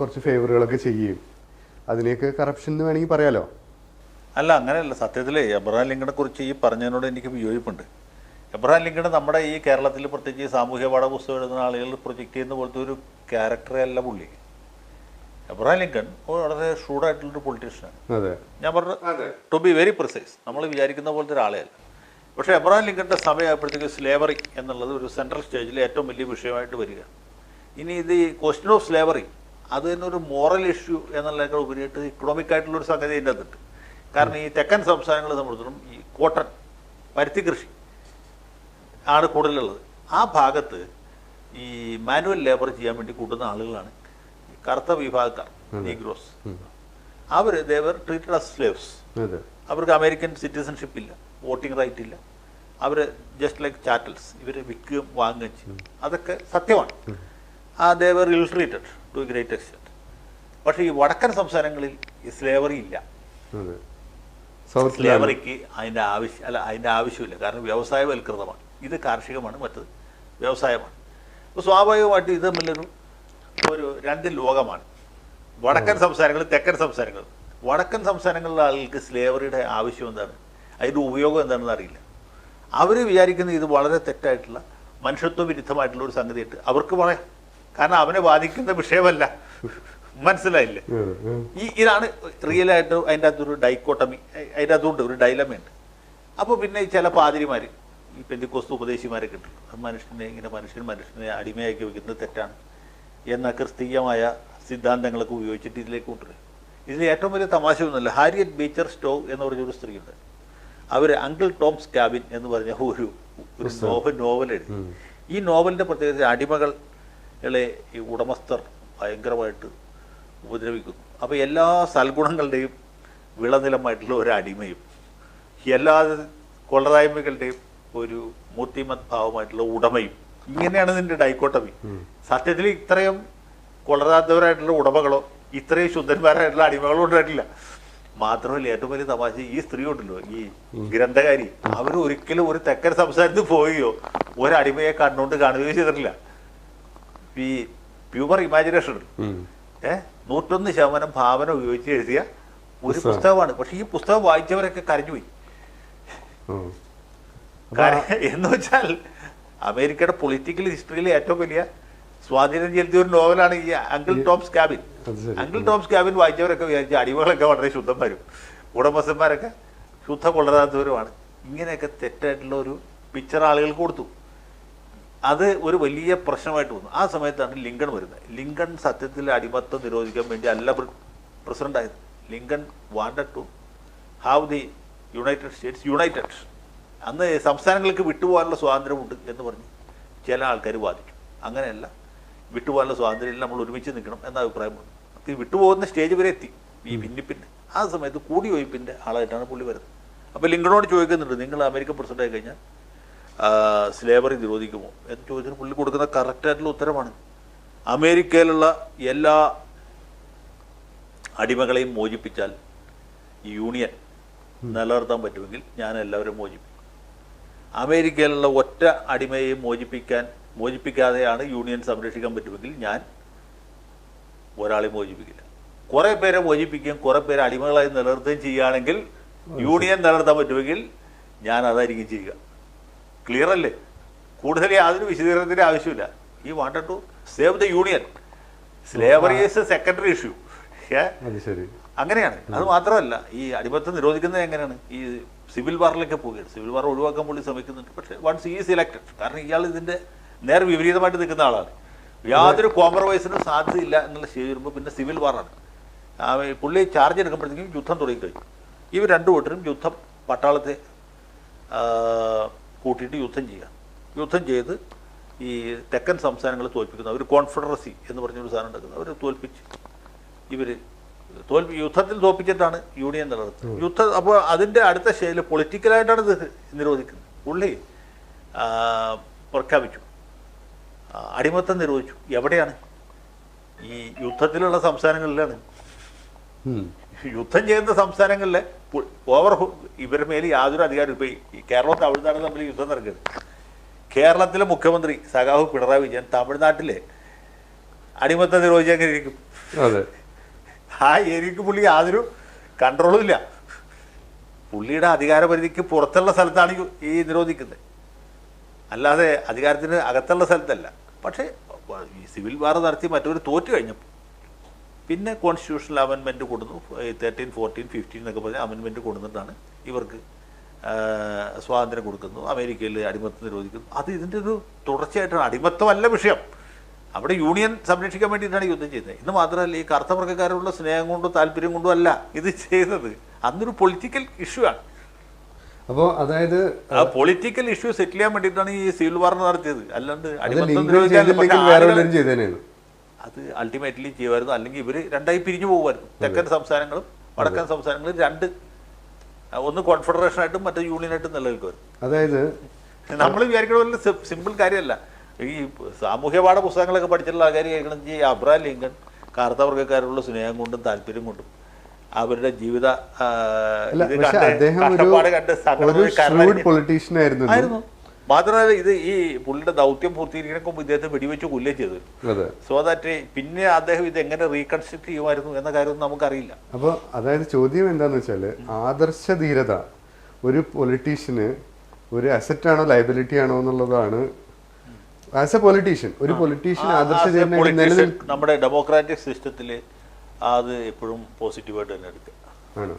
കുറച്ച് ഫേവറുകളൊക്കെ ചെയ്യുകയും അതിനെയൊക്കെ കറപ്ഷൻ എന്ന് വേണമെങ്കിൽ പറയാലോ? അല്ല അങ്ങനെയല്ല. സത്യത്തിൽ എബ്രഹാം ലിങ്കനെ കുറിച്ച് ഈ പറഞ്ഞതിനോട് എനിക്ക് വിയോജിപ്പുണ്ട്. എബ്രഹാം ലിങ്കൺ നമ്മുടെ ഈ കേരളത്തിൽ പ്രത്യേകിച്ച് ഈ സാമൂഹ്യ പാഠപുസ്തകം എഴുതുന്ന ആളുകൾ പ്രൊജക്റ്റ് ചെയ്യുന്ന പോലത്തെ ഒരു ക്യാരക്ടറേ അല്ല പുള്ളി. എബ്രഹാം ലിങ്കൺ വളരെ ഷൂഡായിട്ടുള്ളൊരു പൊളിറ്റീഷ്യനാണ് ഞാൻ പറഞ്ഞു ടു ബി വെരി പ്രിസൈസ് നമ്മൾ വിചാരിക്കുന്ന പോലത്തെ ഒരാളെ അല്ല പക്ഷേ എബ്രഹാം ലിങ്കന്റെ സമയമായപ്പോഴത്തേക്ക് സ്ലേവറി എന്നുള്ളത് ഒരു സെൻട്രൽ സ്റ്റേജിൽ ഏറ്റവും വലിയ വിഷയമായിട്ട് വരിക ഇനി ഇത് ഈ ക്വസ്റ്റ്യൻ ഓഫ് സ്ലേവറി അത് തന്നെ ഒരു മോറൽ ഇഷ്യൂ എന്നുള്ളതിനേക്കാൾ ഉപരിയായിട്ട് ഇക്കണോമിക് ആയിട്ടുള്ള ഒരു സംഗതി അതിന്റെ അകത്തുണ്ട്. കാരണം ഈ തെക്കൻ സംസ്ഥാനങ്ങളെ സംബന്ധിച്ചിടത്തോളം ഈ കോട്ടൺ പരുത്തി കൃഷി ആണ് കൂടുതലുള്ളത്. ആ ഭാഗത്ത് ഈ മാനുവൽ ലേബർ ചെയ്യാൻ വേണ്ടി കൂട്ടുന്ന ആളുകളാണ് കറുത്ത വിഭാഗക്കാർ Negroes our they were treated as slaves അവർക്ക് അമേരിക്കൻ സിറ്റിസൺഷിപ്പ് ഇല്ല വോട്ടിംഗ് റൈറ്റ് ഇല്ല. അവർ ജസ്റ്റ് ലൈക്ക് ചാറ്റൽസ് ഇവർ വിൽക്കുകയും വാങ്ങുകയും ചെയ്യും. അതൊക്കെ സത്യമാണ്. ആ ദേവർ ഇൽ ട്രീറ്റഡ് ടു ഗ്രേറ്റ് എക്സ്റ്റെന്റ് പക്ഷേ ഈ വടക്കൻ സംസ്ഥാനങ്ങളിൽ ഈ സ്ലേവറി ഇല്ല. സ്ലേവറിക്ക് അതിന്റെ ആവശ്യം അല്ല അതിന്റെ ആവശ്യമില്ല. കാരണം വ്യവസായവൽകൃതമാണ്. ഇത് കാർഷികമാണ് മറ്റത് വ്യവസായമാണ്. അപ്പോൾ സ്വാഭാവികമായിട്ട് ഇത് തമ്മിലൊരു ഒരു രണ്ട് ലോകമാണ്. വടക്കൻ സംസ്ഥാനങ്ങൾ തെക്കൻ സംസ്ഥാനങ്ങൾ. വടക്കൻ സംസ്ഥാനങ്ങളിലെ ആളുകൾക്ക് സ്ലേവറിയുടെ ആവശ്യം എന്താണ്? അതിന്റെ ഉപയോഗം എന്താണെന്ന് അറിയില്ല. അവർ വിചാരിക്കുന്ന ഇത് വളരെ തെറ്റായിട്ടുള്ള മനുഷ്യത്വ വിരുദ്ധമായിട്ടുള്ള ഒരു സംഗതിയായിട്ട് അവർക്ക് പറയാം. കാരണം അവനെ ബാധിക്കുന്ന വിഷയമല്ല. മനസ്സിലായില്ലേ? ഈ ഇതാണ് റിയൽ ആയിട്ട് അതിന്റെ അകത്തൊരു ഡൈക്കോട്ടമി അതിന്റെ അകത്തുണ്ട് ഒരു ഡൈലമയുണ്ട് അപ്പോൾ പിന്നെ ഈ ചില പാതിരിമാർ ഈ പെന്തിക്കോസ്തു ഉപദേശിമാരെ കിട്ടും. അത് മനുഷ്യനെ ഇങ്ങനെ മനുഷ്യൻ മനുഷ്യനെ അടിമയാക്കി വെക്കുന്നത് തെറ്റാണ്. എന്ന ക്രിസ്തീയമായ സിദ്ധാന്തങ്ങളൊക്കെ ഉപയോഗിച്ചിട്ട് ഇതിലേക്ക് കൊണ്ടുവരും. ഇതിൽ ഏറ്റവും വലിയ തമാശ ഒന്നുമില്ല ഹാരിയറ്റ് ബീച്ചർ സ്റ്റോ എന്ന് പറഞ്ഞൊരു സ്ത്രീയുണ്ട്. അവർ അങ്കിൾ ടോംസ് കാബിൻ എന്ന് പറഞ്ഞ ഒരു ഒരു നോവൽ നോവൽ എഴുതി ഈ നോവലിന്റെ പ്രത്യേകത അടിമകളെ ഈ ഉടമസ്ഥർ ഭയങ്കരമായിട്ട് ഉപദ്രവിക്കുന്നു. അപ്പോൾ എല്ലാ സൽഗുണങ്ങളുടെയും വിളനിലമായിട്ടുള്ള ഒരു അടിമയും എല്ലാ കൊള്ളതായ്മകളുടെയും ഒരു മൂർത്തിമത് ഭാവമായിട്ടുള്ള ഉടമയും ഇങ്ങനെയാണ് ഇതിന്റെ ഡൈക്കോട്ടമി. സത്യത്തിൽ ഇത്രയും കൊള്ളരാത്തവരായിട്ടുള്ള ഉടമകളോ ഇത്രയും ശുദ്ധന്മാരായിട്ടുള്ള അടിമകളോ ഉണ്ടായിട്ടില്ല. മാത്രമല്ല ഏറ്റവും വലിയ തമാശ ഈ സ്ത്രീ ഉണ്ടല്ലോ ഈ ഗ്രന്ഥകാരി. അവർ ഒരിക്കലും ഒരു തെക്കൻ സംസ്ഥാനത്ത് പോവുകയോ ഒരടിമയെ കണ്ണുകൊണ്ട് കാണുകയോ ചെയ്തിട്ടില്ല. ഈ പ്യുവർ ഇമാജിനേഷൻ ഏഹ് നൂറ്റൊന്ന് ശതമാനം ഭാവന ഉപയോഗിച്ച് എഴുതിയ ഒരു പുസ്തകമാണ്. പക്ഷെ ഈ പുസ്തകം വായിച്ചവരൊക്കെ കരഞ്ഞുപോയി. എന്ന് വെച്ചാൽ അമേരിക്കയുടെ പൊളിറ്റിക്കൽ ഹിസ്റ്ററിയിലെ ഏറ്റവും വലിയ സ്വാധീനം ചെലുത്തിയ ഒരു നോവലാണ് ഈ uncle Tom's cabin. Uncle Tom's cabin വായിച്ചവരൊക്കെ വിചാരിച്ച അടിമകളൊക്കെ വളരെ ശുദ്ധന്മാരും. ഉടമസ്ഥന്മാരൊക്കെ ശുദ്ധ കൊള്ളരാത്തവരുമാണ്. ഇങ്ങനെയൊക്കെ തെറ്റായിട്ടുള്ള ഒരു പിക്ചർ ആളുകൾക്ക് കൊടുത്തു. അത് ഒരു വലിയ പ്രശ്നമായിട്ട് വന്നു. ആ സമയത്താണ് ലിങ്കൺ വരുന്നത്. ലിങ്കൺ സത്യത്തിൽ അടിമത്തം നിരോധിക്കാൻ വേണ്ടി അല്ല പ്രസിഡന്റ് ആയത് Lincoln wanted to have the United States United അന്ന് സംസ്ഥാനങ്ങൾക്ക് വിട്ടുപോകാനുള്ള സ്വാതന്ത്ര്യമുണ്ട് എന്ന് പറഞ്ഞ് ചില ആൾക്കാർ വാദിക്കും അങ്ങനെയല്ല വിട്ടുപോകാനുള്ള സ്വാതന്ത്ര്യം നമ്മൾ ഒരുമിച്ച് നിൽക്കണം എന്ന അഭിപ്രായമുണ്ട് അപ്പോൾ ഈ വിട്ടുപോകുന്ന സ്റ്റേജ് വരെ എത്തി. ഈ ഭിന്നിപ്പിന്റെ ആ സമയത്ത് കൂടി ഒഴിപ്പിന്റെ ആളായിട്ടാണ് പുള്ളി വരുന്നത്. അപ്പോൾ ലിങ്കണോട് ചോദിക്കുന്നുണ്ട് നിങ്ങൾ അമേരിക്കൻ പ്രസിഡന്റ് ആയി കഴിഞ്ഞാൽ സ്ലേവറി നിരോധിക്കുമോ? എന്ന് ചോദിച്ചാൽ പുള്ളി കൊടുക്കുന്ന കറക്റ്റായിട്ടുള്ള ഉത്തരമാണ്. അമേരിക്കയിലുള്ള എല്ലാ അടിമകളെയും മോചിപ്പിച്ചാൽ യൂണിയൻ നിലനിർത്താൻ പറ്റുമെങ്കിൽ ഞാൻ എല്ലാവരും മോചിപ്പിക്കും. അമേരിക്കയിലുള്ള ഒറ്റ അടിമയെയും മോചിപ്പിക്കാൻ മോചിപ്പിക്കാതെയാണ് യൂണിയൻ സംരക്ഷിക്കാൻ പറ്റുമെങ്കിൽ ഞാൻ ഒരാളെ മോചിപ്പിക്കില്ല. കുറേ പേരെ മോചിപ്പിക്കുകയും കുറേ പേരെ അടിമകളായി നിലനിർത്തുകയും ചെയ്യുകയാണെങ്കിൽ യൂണിയൻ നിലനിർത്താൻ പറ്റുമെങ്കിൽ ഞാൻ അതായിരിക്കും ചെയ്യുക. ക്ലിയർ അല്ലേ കൂടുതൽ യാതൊരു വിശദീകരണത്തിന്റെ ആവശ്യമില്ല. ഈ wanted to save the union. Slavery is secondary issue. ശരി. അങ്ങനെയാണ്. അത് മാത്രമല്ല ഈ അടിമത്തം നിരോധിക്കുന്നത് എങ്ങനെയാണ്? ഈ സിവിൽ വാറിലേക്ക് പോവുകയാണ്. സിവിൽ വാർ ഒഴിവാക്കാൻ പുള്ളി ശ്രമിക്കുന്നുണ്ട്. പക്ഷേ വൺസ് ഈസ് ഇലക്റ്റഡ് കാരണം ഇയാൾ ഇതിന്റെ നേർ വിപരീതമായിട്ട് നിൽക്കുന്ന ആളാണ്. യാതൊരു കോംപ്രമൈസിനും സാധ്യതയില്ല എന്നുള്ള ശരി വരുമ്പോൾ പിന്നെ സിവിൽ വാറാണ് പുള്ളി ചാർജ് എടുക്കുമ്പോഴത്തേക്കും യുദ്ധം തുടങ്ങിക്കഴിഞ്ഞു ഇവ ഇവർ രണ്ടു കൂട്ടരും യുദ്ധം പട്ടാളത്തെ കൂട്ടിയിട്ട് യുദ്ധം ചെയ്യുക. യുദ്ധം ചെയ്ത് ഈ തെക്കൻ സംസ്ഥാനങ്ങളെ തോൽപ്പിക്കുന്ന. ഒരു കോൺഫെഡറസി എന്ന് പറഞ്ഞൊരു സാധനം ഉണ്ടാക്കുന്നത് അവരെ തോൽപ്പിച്ച്. ഇവർ തോൽപ്പി യുദ്ധത്തിൽ തോൽപ്പിച്ചിട്ടാണ് യൂണിയൻ നിലനിർത്തുന്നത്. യുദ്ധ അപ്പോൾ അതിന്റെ അടുത്ത ശൈലി പൊളിറ്റിക്കലായിട്ടാണ് ഇത് നിരോധിക്കുന്നത്. പുള്ളി പ്രഖ്യാപിച്ചു. അടിമത്തം നിരോധിച്ചു എവിടെയാണ്? ഈ യുദ്ധത്തിലുള്ള സംസ്ഥാനങ്ങളിലാണ്. യുദ്ധം ചെയ്യുന്ന സംസ്ഥാനങ്ങളിൽ ഓവർ ഇവരുടെ മേൽ യാതൊരു അധികാരം ഇപ്പോൾ ഈ കേരളവും തമിഴ്നാടും തമ്മിൽ യുദ്ധം നടക്കുന്നത് കേരളത്തിലെ മുഖ്യമന്ത്രി സഖാവ് പിണറായി വിജയൻ തമിഴ്നാട്ടിലെ അടിമത്ത നിരോധിച്ചെങ്ങനെ ഇരിക്കും അതെ. ആ ഏരിയക്ക് പുള്ളി യാതൊരു കൺട്രോളും ഇല്ല. പുള്ളിയുടെ അധികാര പരിധിക്ക് പുറത്തുള്ള സ്ഥലത്താണ് ഈ- നിരോധിക്കുന്നത്. അല്ലാതെ അധികാരത്തിന് അകത്തുള്ള സ്ഥലത്തല്ല. പക്ഷേ ഈ സിവിൽ വാർ നടത്തി മറ്റൊരു തോറ്റു കഴിഞ്ഞപ്പോൾ പിന്നെ കോൺസ്റ്റിറ്റ്യൂഷണൽ അമെൻമെന്റ് കൊടുന്നു. തേർട്ടീൻ ഫോർട്ടീൻ ഫിഫ്റ്റീൻ എന്നൊക്കെ പറഞ്ഞ അമെൻമെന്റ് കൊടുത്തിട്ടാണ് ഇവർക്ക് സ്വാതന്ത്ര്യം കൊടുക്കുന്നു അമേരിക്കയിൽ അടിമത്തം നിരോധിക്കുന്നു. അത് ഇതിന്റെ ഒരു തുടർച്ചയായിട്ടാണ്. അടിമത്തമല്ല വിഷയം. അവിടെ യൂണിയൻ സംരക്ഷിക്കാൻ വേണ്ടിയിട്ടാണ് യുദ്ധം ചെയ്തത് ഇന്ന് മാത്രമല്ല ഈ കറുത്ത വർഗക്കാരോടുള്ള സ്നേഹം കൊണ്ടോ താല്പര്യം കൊണ്ടോ അല്ല ഇത് ചെയ്തത് അന്നൊരു പൊളിറ്റിക്കൽ ഇഷ്യൂ ആണ്. അപ്പോൾ അതായത് ആ പൊളിറ്റിക്കൽ ഇഷ്യൂ സെറ്റിൽ ചെയ്യാൻ വേണ്ടിയിട്ടാണ് ഈ സിവിൽ വാർ നടത്തിയത്. അല്ലാണ്ട് അടിമത്തം ലിങ്കൺ അത് അൾട്ടിമേറ്റ്ലി ചെയ്യുമായിരുന്നു. അല്ലെങ്കിൽ ഇവർ രണ്ടായി പിരിഞ്ഞു പോകുമായിരുന്നു. തെക്കൻ സംസ്ഥാനങ്ങളും വടക്കൻ സംസ്ഥാനങ്ങളും രണ്ട് ഒന്ന് ഒന്ന് കോൺഫെഡറേഷനായിട്ടും മറ്റേ യൂണിയനായിട്ടും നിലനിൽക്കുമായിരുന്നു. അതായത് നമ്മൾ വിചാരിക്കുന്ന പോലെ സിമ്പിൾ കാര്യമല്ല. ഈ സാമൂഹ്യ പാഠ പുസ്തകങ്ങളൊക്കെ പഠിച്ചിട്ടുള്ള ആൾക്കാർ കേൾക്കണം ഈ അബ്രഹാം ലിങ്കൺ കറുത്ത വർഗക്കാരോടുള്ള സ്നേഹം കൊണ്ടും താല്പര്യം കൊണ്ടും അവരുടെ ജീവിത കണ്ട് കണ്ട് സങ്കടം മാത്രമല്ല ഇത് ഈ പുള്ളിയുടെ ദൗത്യം പൂർത്തീകരിക്കണ ഇദ്ദേഹത്തെ വെടിവെച്ച് കൊല്ലുകയും ചെയ്തു. സോ ദാറ്റ് പിന്നെ അദ്ദേഹം ഇത് എങ്ങനെ റീകൺസ്ട്രക്ട് ചെയ്യുമായിരുന്നു എന്ന കാര്യമൊന്നും നമുക്കറിയില്ല. അപ്പോൾ അതായത് ചോദ്യം എന്താന്ന് വെച്ചാൽ ആദർശ ധീരത ഒരു പൊളിറ്റീഷ്യന് ഒരു അസറ്റ് ആണോ ലൈബിലിറ്റി ആണോ എന്നുള്ളതാണ്. ആസ് എ പൊളിറ്റീഷ്യൻ ഒരു പൊളിറ്റീഷ്യൻ ആദർശ നമ്മുടെ ഡെമോക്രാറ്റിക് സിസ്റ്റത്തിൽ അത് എപ്പോഴും പോസിറ്റീവായിട്ട് തന്നെ എടുക്കുക. ആണ്?